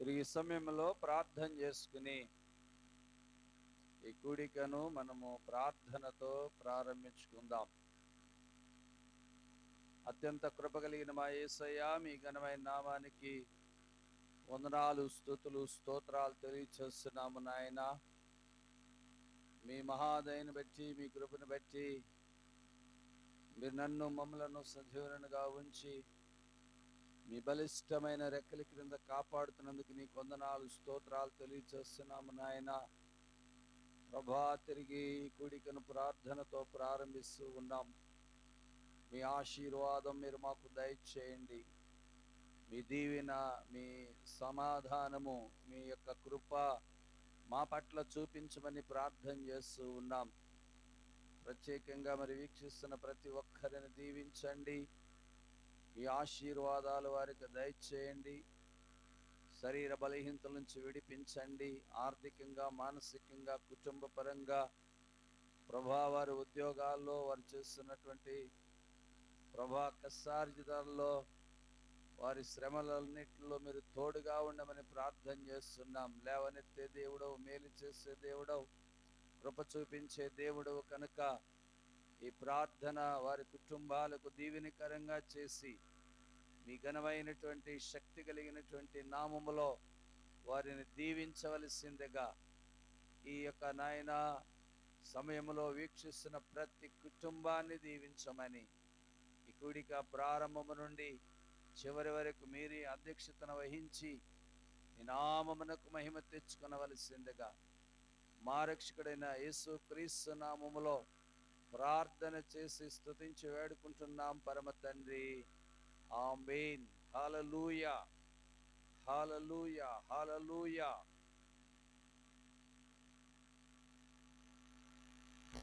తిరిగి సమయంలో ప్రార్థన చేసుకుని ఈ కూడికను మనము ప్రార్థనతో ప్రారంభించుకుందాం. అత్యంత కృప కలిగిన మా ఏసయ్య మీ ఘనమైన నామానికి వందనాలు స్థుతులు స్తోత్రాలు తెలియచేస్తున్నాము నాయన. మీ మహాదయను బట్టి మీ కృపను బట్టి మీరు నన్ను మమ్మలను సజీవనుగా ఉంచి మీ బలిష్టమైన రెక్కల క్రింద కాపాడుతున్నందుకు నీ కొందనాలు స్తోత్రాలు తెలియజేస్తున్నాము నాయన. ప్రభా తిరిగి ఈ కూడికను ప్రార్థనతో ప్రారంభిస్తూ ఉన్నాం. మీ ఆశీర్వాదం మీరు మాకు దయచేయండి. మీ దీవెన మీ సమాధానము మీ యొక్క కృప మా పట్ల చూపించమని ప్రార్థన చేస్తూ ఉన్నాం. ప్రత్యేకంగా మరి వీక్షిస్తున్న ప్రతి ఒక్కరిని దీవించండి. ఈ ఆశీర్వాదాలు వారికి దయచేయండి. శరీర బలహీనతల నుంచి విడిపించండి. ఆర్థికంగా మానసికంగా కుటుంబ పరంగా ప్రభా వారి ఉద్యోగాల్లో వారు చేస్తున్నటువంటి ప్రభా కస్సార్జితాల్లో వారి శ్రమలన్నింటిలో మీరు తోడుగా ఉండమని ప్రార్థన చేస్తున్నాం. లేవనెత్తే దేవుడవు మేలు చేసే దేవుడవు కృప చూపించే దేవుడవు కనుక ఈ ప్రార్థన వారి కుటుంబాలకు దీవెనికరంగా చేసి మీ ఘనమైనటువంటి శక్తి కలిగినటువంటి నామములో వారిని దీవించవలసిందిగా ఈ యొక్క నాయన సమయంలో వీక్షిస్తున్న ప్రతి కుటుంబాన్ని దీవించమని ఈ కూడిక ప్రారంభము నుండి చివరి వరకు మీరే అధ్యక్షతను వహించి ఈ నామమునకు మహిమ తెచ్చుకునవలసిందిగా మారక్షకుడైన యేసు క్రీస్తు నామములో ప్రార్థన చేసి స్తుతించి వేడుకుంటున్నాం పరమ తండ్రి. Amen. Hallelujah. Hallelujah. Hallelujah.